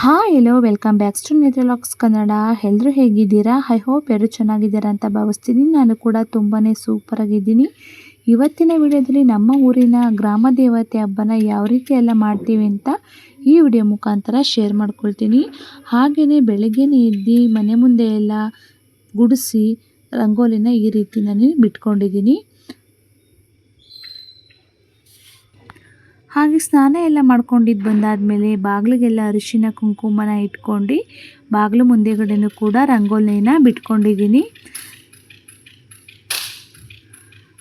Hi hello welcome back to LOX Kannada ಎಲ್ಲರೂ ಹೇಗಿದ್ದೀರಾ? I hope ಎಲ್ಲರೂ ಚೆನ್ನಾಗಿದ್ದೀರಾ ಅಂತ ಭಾವಿಸ್ತೀನಿ. ನಾನು ಕೂಡ ತುಂಬಾ ಸೂಪರಾಗಿದ್ದೀನಿ ಇವತ್ತಿನ ವಿಡಿಯೋದಲ್ಲಿ ನಮ್ಮ ಊರಿನ ಗ್ರಾಮ ದೇವತೆ ಹಬ್ಬನ ಯಾವ ರೀತಿ ಎಲ್ಲ ಮಾಡ್ತೀವಿ ಅಂತ ಈ ವಿಡಿಯೋ ಮುಖಾಂತರ ಶೇರ್ ಮಾಡ್ಕೊಳ್ತೀನಿ. ಹಾಗೆಯೇ ಬೆಳಗ್ಗೆನೇ ಎದ್ದು ಮನೆ ಮುಂದೆ ಎಲ್ಲ ಗುಡಿಸಿ, ರಂಗೋಲಿನ ಈ ರೀತಿ ನಾನು ಬಿಟ್ಕೊಂಡಿದ್ದೀನಿ. ಹಾಗೆ ಸ್ನಾನ ಎಲ್ಲ ಮಾಡ್ಕೊಂಡಿದ್ದು ಬಂದಾದಮೇಲೆ ಬಾಗಿಲಿಗೆಲ್ಲ ಅರಿಶಿನ, ಕುಂಕುಮನ ಇಟ್ಕೊಂಡು ಬಾಗಿಲು ಮುಂದೆಗಡೆನೂ ಕೂಡ ರಂಗೋಲಿನ ಬಿಟ್ಕೊಂಡಿದ್ದೀನಿ.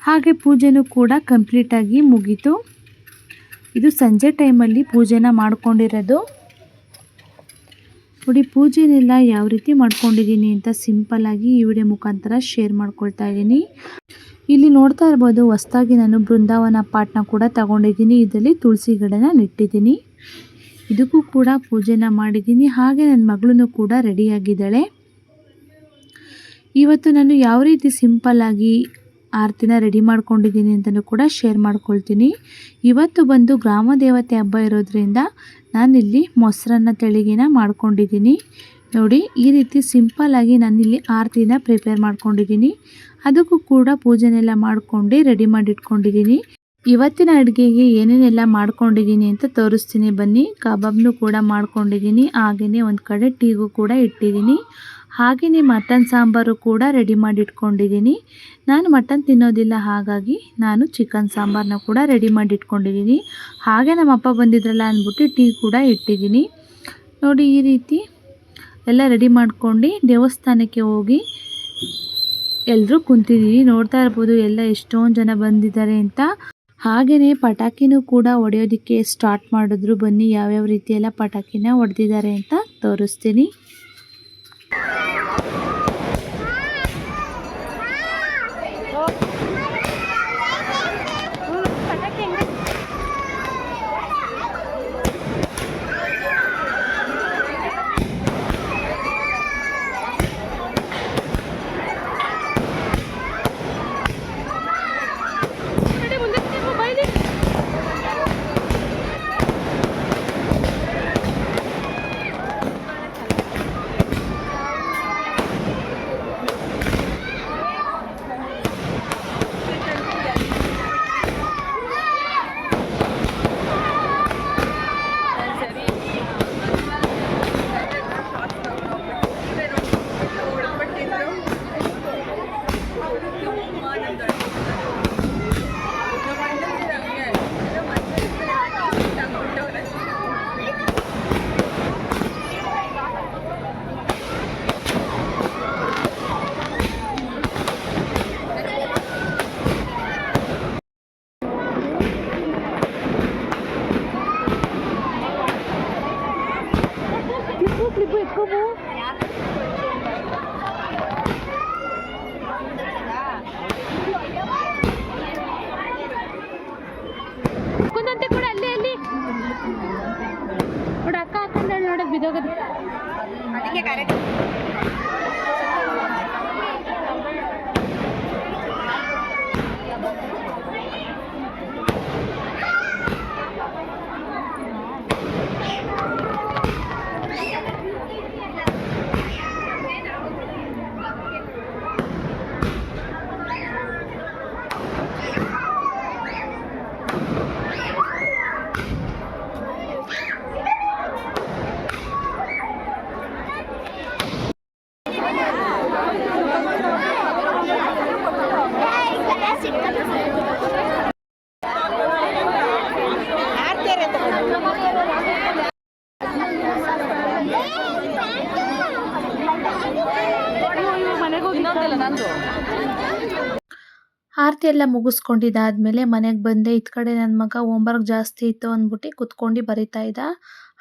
ಹಾಗೆ ಪೂಜೆನೂ ಕೂಡ ಕಂಪ್ಲೀಟಾಗಿ ಮುಗೀತು. ಇದು ಸಂಜೆ ಟೈಮಲ್ಲಿ ಪೂಜೆನ ಮಾಡ್ಕೊಂಡಿರೋದು. ನೋಡಿ, ಪೂಜೆನೆಲ್ಲ ಯಾವ ರೀತಿ ಮಾಡ್ಕೊಂಡಿದ್ದೀನಿ ಅಂತ ಸಿಂಪಲ್ಲಾಗಿ ಈ ವಿಡಿಯೋ ಮುಖಾಂತರ ಶೇರ್ ಮಾಡ್ಕೊಳ್ತಾ ಇದ್ದೀನಿ. ಇಲ್ಲಿ ನೋಡ್ತಾ ಇರ್ಬೋದು, ಹೊಸ್ದಾಗಿ ನಾನು ಬೃಂದಾವನ ಪಾಟ್ನ ಕೂಡ ತಗೊಂಡಿದ್ದೀನಿ. ಇದರಲ್ಲಿ ತುಳಸಿ ಗಿಡನ ನೆಟ್ಟಿದ್ದೀನಿ. ಇದಕ್ಕೂ ಕೂಡ ಪೂಜೆನ ಮಾಡಿದ್ದೀನಿ. ಹಾಗೆ ನನ್ನ ಮಗಳೂ ಕೂಡ ರೆಡಿಯಾಗಿದ್ದಾಳೆ ಇವತ್ತು ನಾನು ಯಾವ ರೀತಿ ಸಿಂಪಲ್ಲಾಗಿ ಆರತಿನ ರೆಡಿ ಮಾಡ್ಕೊಂಡಿದ್ದೀನಿ ಅಂತಲೂ ಕೂಡ ಶೇರ್ ಮಾಡ್ಕೊಳ್ತೀನಿ. ಇವತ್ತು ಬಂದು ಗ್ರಾಮ ದೇವತೆ ಹಬ್ಬ ಇರೋದ್ರಿಂದ ನಾನಿಲ್ಲಿ ಮೊಸರನ್ನ ತೆಳಿಗೆನ ಮಾಡ್ಕೊಂಡಿದ್ದೀನಿ. ನೋಡಿ, ಈ ರೀತಿ ಸಿಂಪಲ್ಲಾಗಿ ನಾನಿಲ್ಲಿ ಆರತಿನ ಪ್ರಿಪೇರ್ ಮಾಡ್ಕೊಂಡಿದ್ದೀನಿ. ಅದಕ್ಕೂ ಕೂಡ ಪೂಜೆನೆಲ್ಲ ಮಾಡ್ಕೊಂಡು ರೆಡಿ ಮಾಡಿ ಇಟ್ಕೊಂಡಿದ್ದೀನಿ ಇವತ್ತಿನ ಅಡುಗೆಗೆ ಏನೇನೆಲ್ಲ ಮಾಡ್ಕೊಂಡಿದ್ದೀನಿ ಅಂತ ತೋರಿಸ್ತೀನಿ ಬನ್ನಿ. ಕಬಾಬ್ನು ಕೂಡ ಮಾಡ್ಕೊಂಡಿದ್ದೀನಿ. ಹಾಗೆಯೇ ಒಂದು ಕಡೆ ಟೀಗೂ ಕೂಡ ಇಟ್ಟಿದ್ದೀನಿ. ಹಾಗೆಯೇ ಮಟನ್ ಸಾಂಬಾರು ಕೂಡ ರೆಡಿ ಮಾಡಿ ಇಟ್ಕೊಂಡಿದ್ದೀನಿ ನಾನು ಮಟನ್ ತಿನ್ನೋದಿಲ್ಲ, ಹಾಗಾಗಿ ನಾನು ಚಿಕನ್ ಸಾಂಬಾರನ್ನ ಕೂಡ ರೆಡಿ ಮಾಡಿ ಇಟ್ಕೊಂಡಿದ್ದೀನಿ ಹಾಗೆ ನಮ್ಮಪ್ಪ ಬಂದಿದ್ರಲ್ಲ ಅಂದ್ಬಿಟ್ಟು ಟೀ ಕೂಡ ಇಟ್ಟಿದ್ದೀನಿ. ನೋಡಿ ಈ ರೀತಿ ಎಲ್ಲ ರೆಡಿ ಮಾಡ್ಕೊಂಡು ದೇವಸ್ಥಾನಕ್ಕೆ ಹೋಗಿ ಎಲ್ಲರೂ ಕುಂತಿದ್ದೀವಿ. ನೋಡ್ತಾ ಇರ್ಬೋದು ಎಲ್ಲ ಎಷ್ಟೊಂದು ಜನ ಬಂದಿದ್ದಾರೆ ಅಂತ. ಹಾಗೆಯೇ ಪಟಾಕಿನೂ ಕೂಡ ಹೊಡೆಯೋದಕ್ಕೆ ಸ್ಟಾರ್ಟ್ ಮಾಡಿದ್ರು. ಬನ್ನಿ ಯಾವ್ಯಾವ ರೀತಿಯೆಲ್ಲ ಪಟಾಕಿನ ಹೊಡೆದಿದ್ದಾರೆ ಅಂತ ತೋರಿಸ್ತೀನಿ. Thank you. Foi, acabou. ಆರತಿ ಎಲ್ಲ ಮುಗಿಸ್ಕೊಂಡಿದ್ದಾದ್ಮೇಲೆ ಮನೆಗೆ ಬಂದೆ. ಇತ್ ಕಡೆ ನನ್ನ ಮಗ ಹೋಮ್ವರ್ಕ್ ಜಾಸ್ತಿ ಇತ್ತು ಅಂದ್ಬಿಟ್ಟು ಕುತ್ಕೊಂಡು ಬರಿತಾ ಇದ್ದ.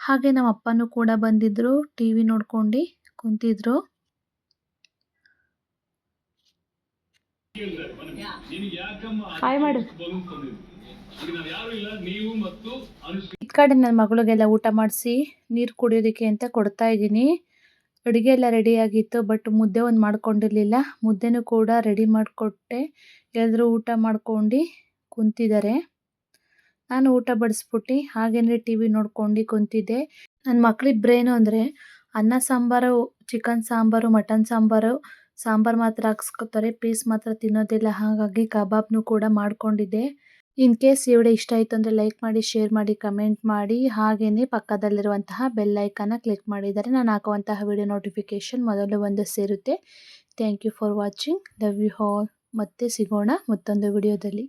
ಹಾಗೆ ನಮ್ಮ ಅಪ್ಪನೂ ಕೂಡ ಬಂದಿದ್ರು. ಟಿ ವಿ ನೋಡ್ಕೊಂಡು ಕುಂತಿದ್ರು. ಇತ್ ಕಡೆ ನನ್ನ ಮಗಳಿಗೆಲ್ಲ ಊಟ ಮಾಡಿಸಿ ನೀರು ಕುಡಿಯೋದಕ್ಕೆ ಅಂತ ಕೊಡ್ತಾ ಇದ್ದೀನಿ. ಅಡುಗೆ ಎಲ್ಲ ರೆಡಿಯಾಗಿತ್ತು ಬಟ್ ಮುದ್ದೆ ಒಂದು ಮಾಡ್ಕೊಂಡಿರಲಿಲ್ಲ. ಮುದ್ದೆನೂ ಕೂಡ ರೆಡಿ ಮಾಡಿಕೊಟ್ಟೆ. ಎಲ್ಲರೂ ಊಟ ಮಾಡ್ಕೊಂಡು ಕುಂತಿದ್ದಾರೆ. ನಾನು ಊಟ ಬಡಿಸ್ಬಿಟ್ಟು ಹಾಗೇನೆ ಟಿ ವಿ ನೋಡ್ಕೊಂಡು ಕುಂತಿದ್ದೆ. ನನ್ನ ಮಕ್ಳಿಬ್ರೇನು ಅಂದರೆ ಅನ್ನ ಸಾಂಬಾರು ಚಿಕನ್ ಸಾಂಬಾರು ಮಟನ್ ಸಾಂಬಾರು ಸಾಂಬಾರು ಮಾತ್ರ ಹಾಕ್ಸ್ಕೊತಾರೆ. ಪೀಸ್ ಮಾತ್ರ ತಿನ್ನೋದಿಲ್ಲ. ಹಾಗಾಗಿ ಕಬಾಬ್ನು ಕೂಡ ಮಾಡ್ಕೊಂಡಿದ್ದೆ. ಇನ್ ಕೇಸ್ ಈ ವಿಡಿಯೋ ಇಷ್ಟ ಆಯಿತು ಅಂದರೆ ಲೈಕ್ ಮಾಡಿ ಶೇರ್ ಮಾಡಿ ಕಮೆಂಟ್ ಮಾಡಿ ಹಾಗೆಯೇ ಪಕ್ಕದಲ್ಲಿರುವಂತಹ ಬೆಲ್ ಐಕನ್ನ ಕ್ಲಿಕ್ ಮಾಡಿದರೆ ನಾನು ಹಾಕುವಂತಹ ವಿಡಿಯೋ ನೋಟಿಫಿಕೇಷನ್ ಮೊದಲು ಒಂದು ಸೇರುತ್ತೆ. Thank you for watching love you all ಮತ್ತೆ ಸಿಗೋಣ ಮತ್ತೊಂದು ವಿಡಿಯೋದಲ್ಲಿ